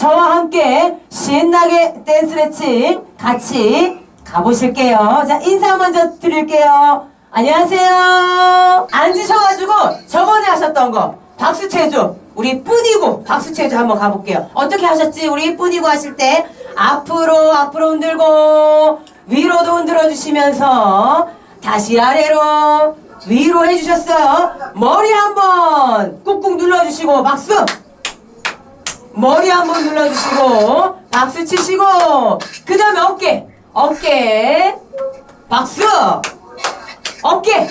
저와 함께 신나게 댄스 레칭 같이 가보실게요. 자, 인사 먼저 드릴게요. 안녕하세요. 앉으셔가지고 저번에 하셨던 거 박수 체조 우리 뿌니고 박수 체조 한번 가볼게요. 어떻게 하셨지? 우리 뿌니고 하실 때 앞으로 앞으로 흔들고 위로도 흔들어 주시면서 다시 아래로 위로 해주셨어요. 머리 한번 꾹꾹 눌러주시고 박수. 머리 한번 눌러주시고 박수 치시고 그 다음에 어깨. 어깨. 박수. 어깨.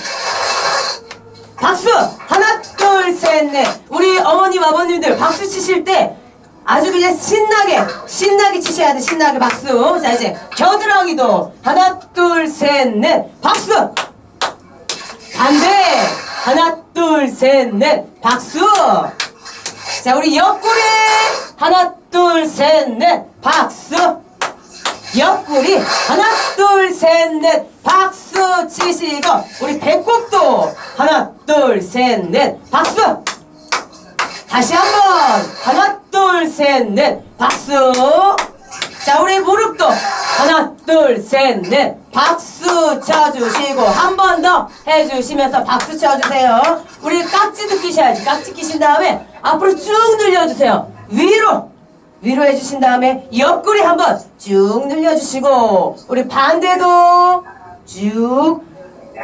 박수. 하나 둘 셋 넷. 우리 어머님 아버님들 박수 치실 때 아주 그냥 신나게 신나게 치셔야 돼. 신나게 박수. 자 이제 겨드랑이도 하나 둘 셋 넷. 박수. 반대 하나 둘 셋 넷. 박수 자 우리 옆구리 하나 둘 셋 넷. 박수. 옆구리 하나 둘 셋 넷. 박수 치시고 우리 배꼽도 하나 둘 셋 넷. 박수. 다시 한 번. 하나 둘 셋 넷. 박수 자 우리 무릎도 하나 둘 셋 넷. 박수 쳐주시고 한 번 더 해주시면서 박수 쳐주세요. 우리 깍지도 끼셔야지. 깍지 끼신 다음에 앞으로 쭉 늘려주세요. 위로. 위로 해주신 다음에 옆구리 한 번 쭉 늘려주시고 우리 반대도 쭉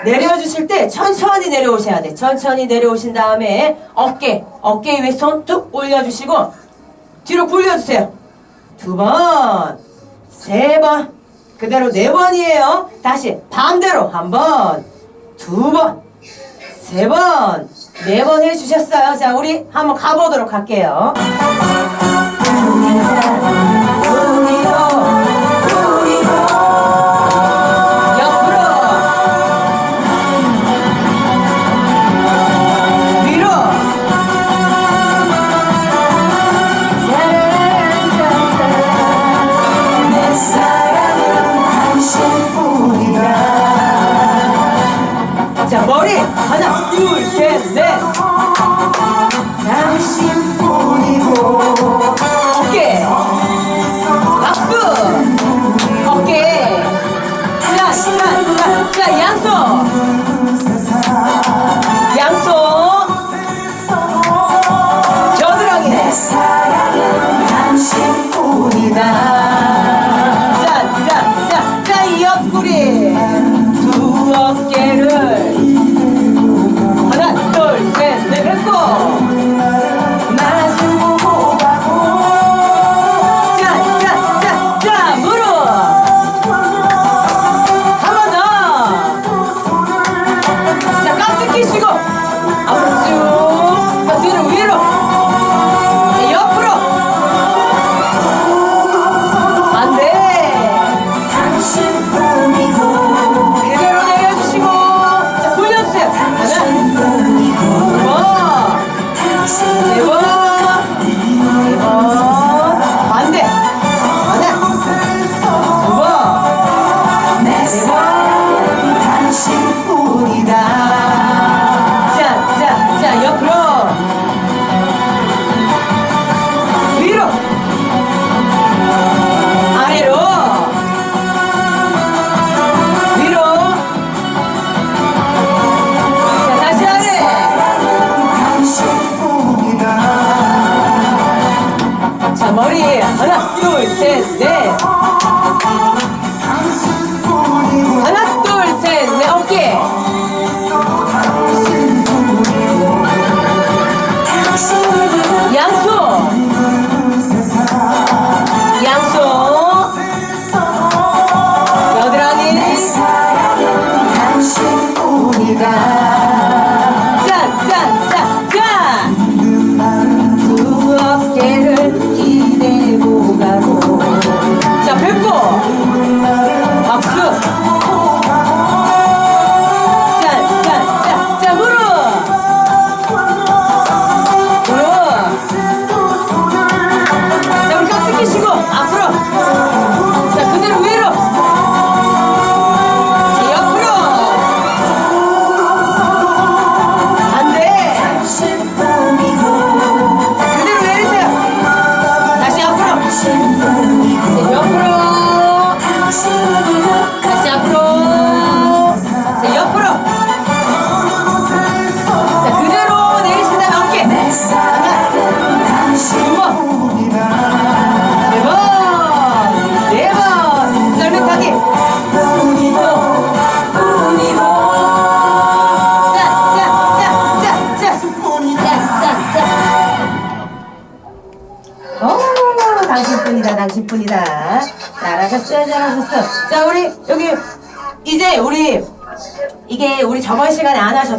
내려주실 때 천천히 내려오셔야 돼. 천천히 내려오신 다음에 어깨 어깨 위에 손 툭 올려주시고 뒤로 굴려주세요 두 번, 세 번, 그대로 네 번이에요. 다시 반대로 한 번, 두 번, 세 번, 네 번 해주셨어요. 자, 우리 한번 가보도록 할게요.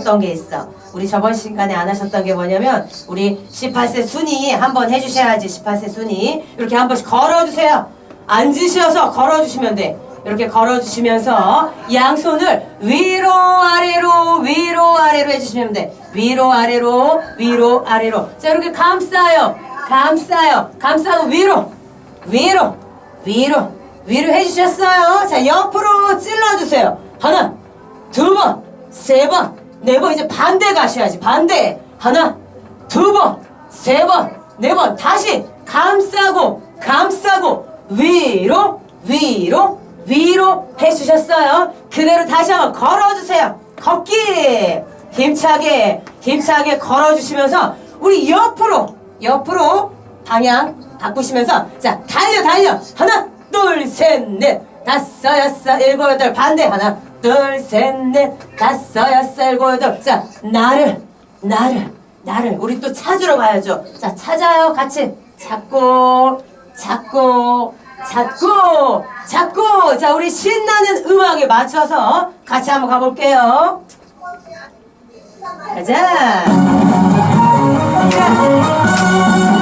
하셨던 게 있어. 우리 저번 시간에 안 하셨던 게 뭐냐면 우리 18세 순위 한번 해주셔야지 18세 순위 이렇게 한 번씩 걸어주세요. 앉으셔서 걸어주시면 돼. 이렇게 걸어주시면서 양손을 위로 아래로 위로 아래로 해주시면 돼. 위로 아래로 위로 아래로. 자 이렇게 감싸요. 감싸요. 감싸고 위로 위로 위로 위로 해주셨어요. 자 옆으로 찔러주세요. 하나 두 번, 세 번, 네번 이제 반대 가셔야지. 반대. 하나 두 번, 세 번, 네 번. 다시 감싸고 감싸고 위로 위로 위로 해주셨어요. 그대로 다시 한번 걸어주세요. 걷기. 힘차게 힘차게 걸어주시면서 우리 옆으로 옆으로 방향 바꾸시면서 자 달려 달려. 하나 둘 셋 넷. 다섯 여섯 일곱 여덟. 반대. 하나 둘 셋 넷. 다섯 여섯 일곱 여덟 자 나를 나를 나를 우리 또 찾으러 가야죠. 자 찾아요 같이. 찾고 찾고 찾고 찾고. 자 우리 신나는 음악에 맞춰서 같이 한번 가볼게요. 가자. 걸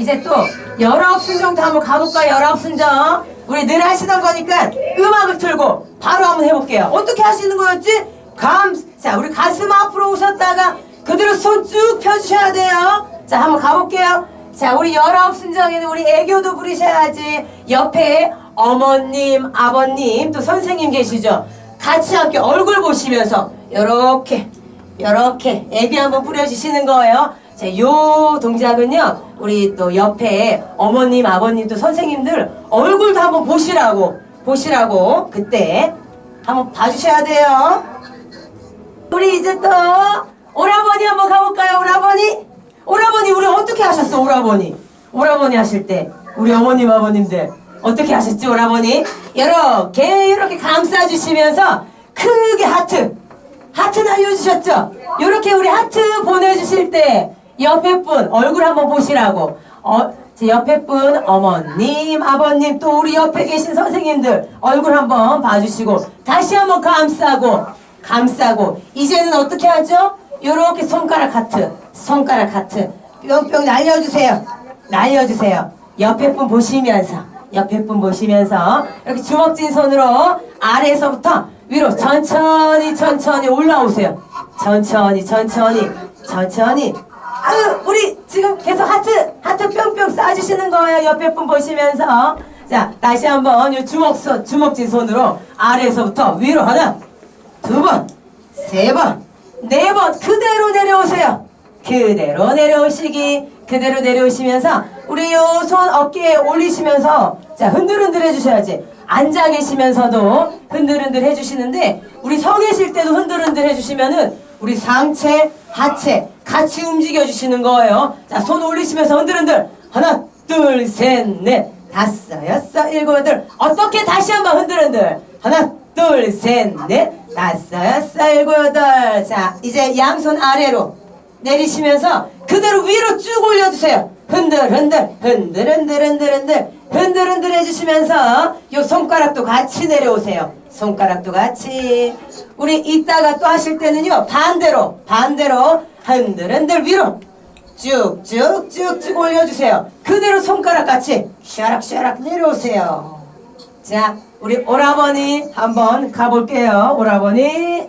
이제 또 열아홉 순정도 한번 가볼까요? 열아홉 순정. 우리 늘 하시던 거니까 음악을 틀고 바로 한번 해볼게요. 어떻게 하시는 거였지? 감, 자, 우리 가슴 앞으로 오셨다가 그대로 손 쭉 펴주셔야 돼요. 자, 한번 가볼게요. 자, 우리 열아홉 순정에는 우리 애교도 부르셔야지. 옆에 어머님, 아버님, 또 선생님 계시죠? 같이 함께 얼굴 보시면서 요렇게 요렇게 애기 한번 뿌려주시는 거예요. 자, 요 동작은요, 우리 또 옆에 어머님, 아버님, 또 선생님들 얼굴도 한번 보시라고, 보시라고, 그때 한번 봐주셔야 돼요. 우리 이제 또 오라버니 한번 가볼까요, 오라버니? 오라버니, 우리 어떻게 하셨어, 오라버니? 오라버니 하실 때, 우리 어머님, 아버님들 어떻게 하셨지, 오라버니? 이렇게, 이렇게 감싸주시면서 크게 하트, 하트 날려주셨죠? 이렇게 우리 하트 보내주실 때 옆에 분 얼굴 한번 보시라고. 어, 제 옆에 분 어머님, 아버님 또 우리 옆에 계신 선생님들 얼굴 한번 봐주시고 다시 한번 감싸고 감싸고 이제는 어떻게 하죠? 요렇게 손가락 하트, 손가락 하트 뿅뿅 날려주세요. 날려주세요. 옆에 분 보시면서 옆에 분 보시면서 이렇게 주먹진 손으로 아래에서부터 위로 천천히 천천히 올라오세요. 천천히 천천히 천천히. 아유 우리 지금 계속 하트 하트 뿅뿅 쏴주시는 거예요. 옆에 분 보시면서 자 다시 한번 이 주먹 손 주먹진 손으로 아래에서부터 위로 하나 두 번, 세 번, 네 번 그대로 내려오세요. 그대로 내려오시기 그대로 내려오시면서 우리 요 손 어깨에 올리시면서 자 흔들흔들 해주셔야지 앉아 계시면서도 흔들흔들 해주시는데 우리 서 계실 때도 흔들흔들 해주시면은 우리 상체 하체 같이 움직여주시는 거예요. 자, 손 올리시면서 흔들흔들. 하나, 둘, 셋, 넷, 다섯, 여섯, 일곱, 여덟. 어떻게 다시 한번 흔들흔들. 하나, 둘, 셋, 넷, 다섯, 여섯, 일곱, 여덟. 자, 이제 양손 아래로 내리시면서 그대로 위로 쭉 올려주세요. 흔들, 흔들, 흔들, 흔들, 흔들, 흔들, 흔들, 흔들 해주시면서 요 손가락도 같이 내려오세요. 손가락도 같이 우리 이따가 또 하실 때는요 반대로 반대로 흔들 흔들 위로 쭉쭉쭉쭉 올려주세요. 그대로 손가락 같이 샤락샤락 내려오세요. 자 우리 오라버니 한번 가볼게요. 오라버니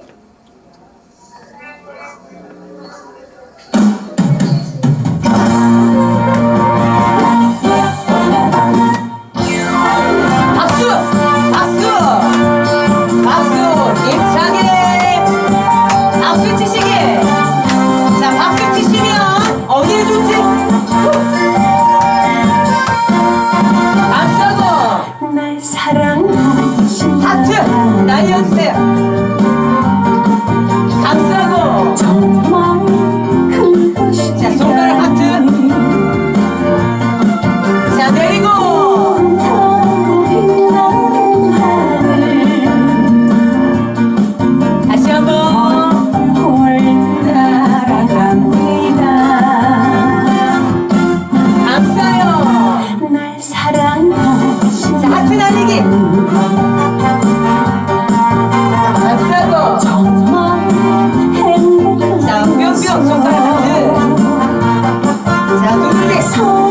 저, 저, 저, 저, 저, 저,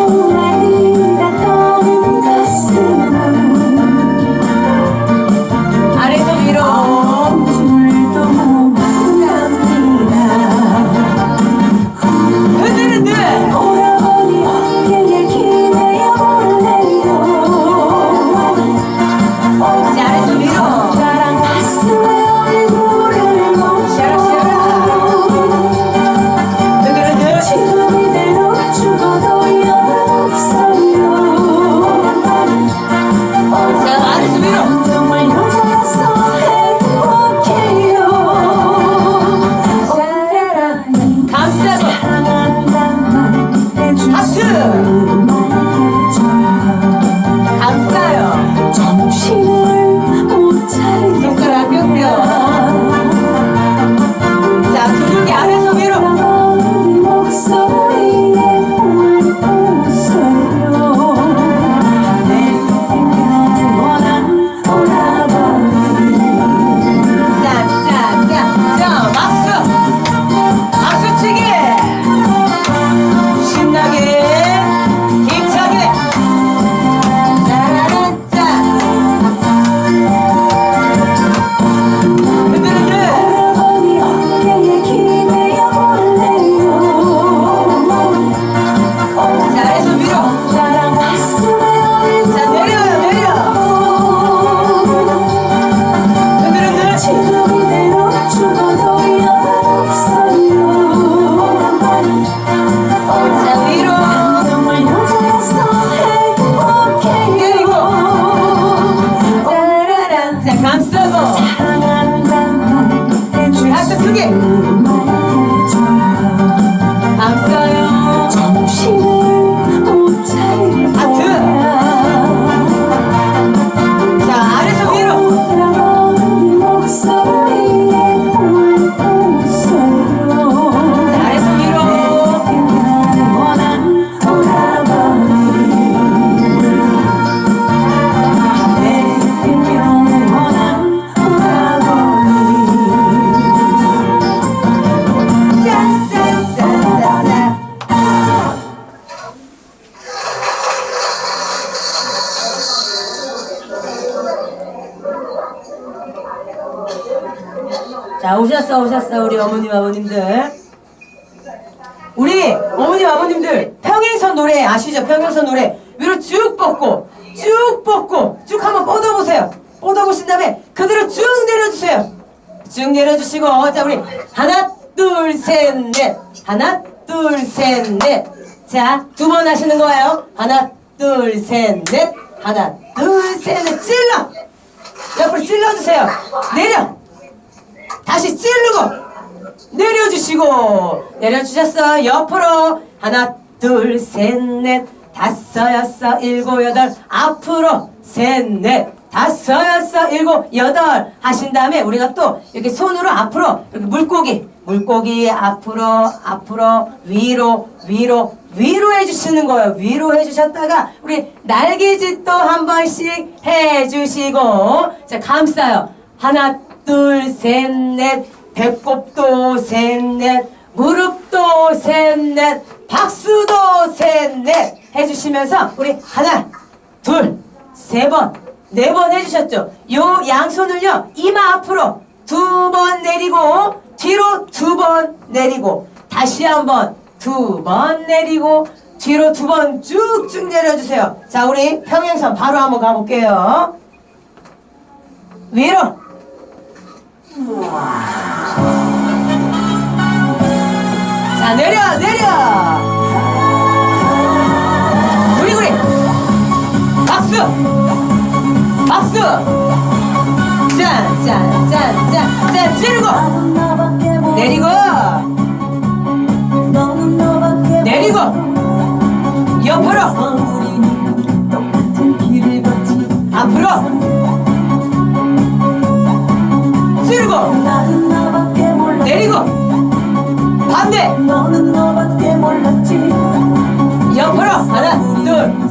어, 어머님, 아버님들. 우리 어머님, 아버님들, 평행선 노래 아시죠? 평행선 노래. 위로 쭉 뻗고, 쭉 뻗고, 쭉 한번 뻗어보세요. 뻗어보신 다음에 그대로 쭉 내려주세요. 쭉 내려주시고, 자, 우리 하나, 둘, 셋, 넷. 하나, 둘, 셋, 넷. 자, 두 번 하시는 거예요. 하나, 둘, 셋, 넷. 하나, 둘, 셋, 넷. 찔러! 옆으로 찔러주세요. 내려! 다시 찌르고 내려주시고 내려주셨어. 옆으로 하나 둘 셋 넷. 다섯 여섯 일곱 여덟. 앞으로 셋 넷. 다섯 여섯 일곱 여덟. 하신 다음에 우리가 또 이렇게 손으로 앞으로 이렇게 물고기. 물고기 앞으로 앞으로 위로 위로. 위로 해주시는 거예요. 위로 해주셨다가 우리 날개짓도 한 번씩 해주시고. 자 감싸요. 하나 둘, 셋, 넷, 배꼽도 셋, 넷, 무릎도 셋, 넷, 박수도 셋, 넷 해주시면서 우리 하나, 둘, 세 번, 네 번 해주셨죠? 요 양손을요, 이마 앞으로 두 번 내리고, 뒤로 두 번 내리고, 다시 한 번, 두 번 내리고, 뒤로 두 번 쭉쭉 내려주세요. 자, 우리 평행선 바로 한번 가볼게요. 위로. 자 내려 내려! 구리구리! 박수! 박수! 짠짠짠짠짠 찌르고! 내리고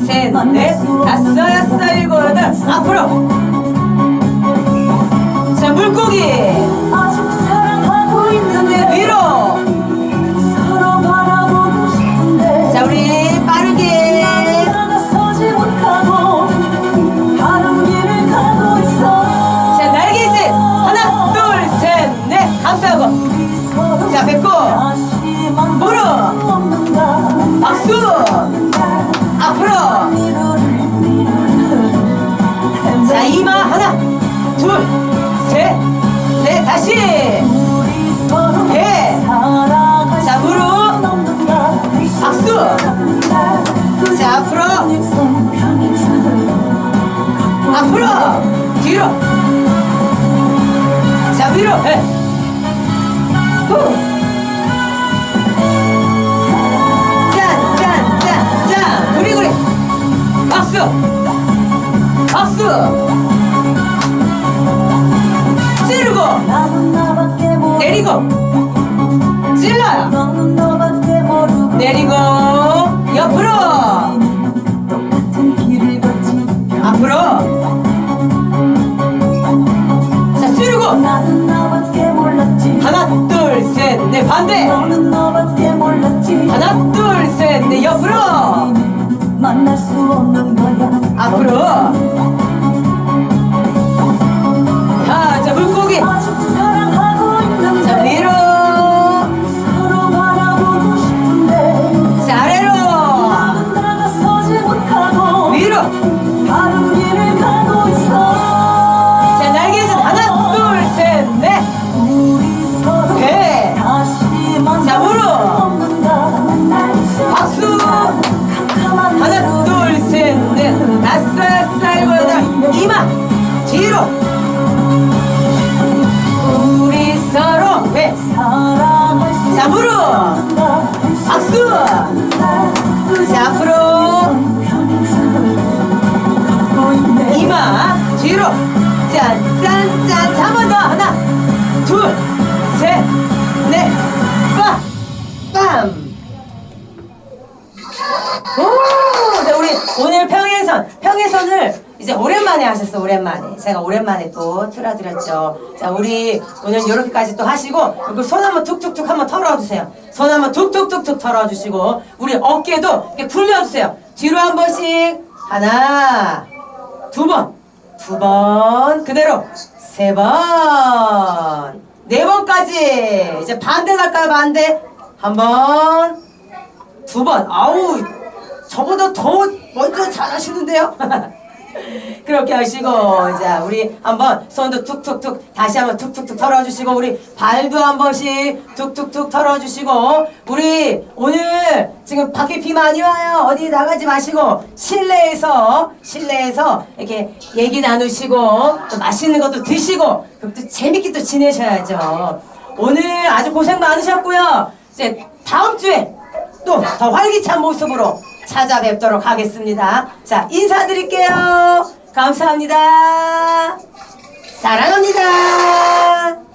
셋 넷 다섯 여섯 일곱 여덟 앞으로. 자 물고기 제가 오랜만에 또 틀어드렸죠. 자 우리 오늘 이렇게까지 또 하시고 손 한번 툭툭툭 한번 털어주세요. 손 한번 툭툭툭툭 털어주시고 우리 어깨도 이렇게 굴려주세요. 뒤로 한 번씩. 하나 두 번. 두 번. 그대로. 세 번. 네 번까지. 이제 반대 갈까요, 반대? 한 번, 두 번. 아우, 저보다 더 먼저 잘하시는데요? 그렇게 하시고, 자, 우리 한번 손도 툭툭툭, 다시 한번 툭툭툭 털어주시고, 우리 발도 한 번씩 툭툭툭 털어주시고, 우리 오늘 지금 밖에 비 많이 와요. 어디 나가지 마시고, 실내에서, 실내에서 이렇게 얘기 나누시고, 또 맛있는 것도 드시고, 그럼 또 재밌게 또 지내셔야죠. 오늘 아주 고생 많으셨고요. 이제 다음 주에 또 더 활기찬 모습으로 찾아뵙도록 하겠습니다. 자, 인사드릴게요. 감사합니다. 사랑합니다.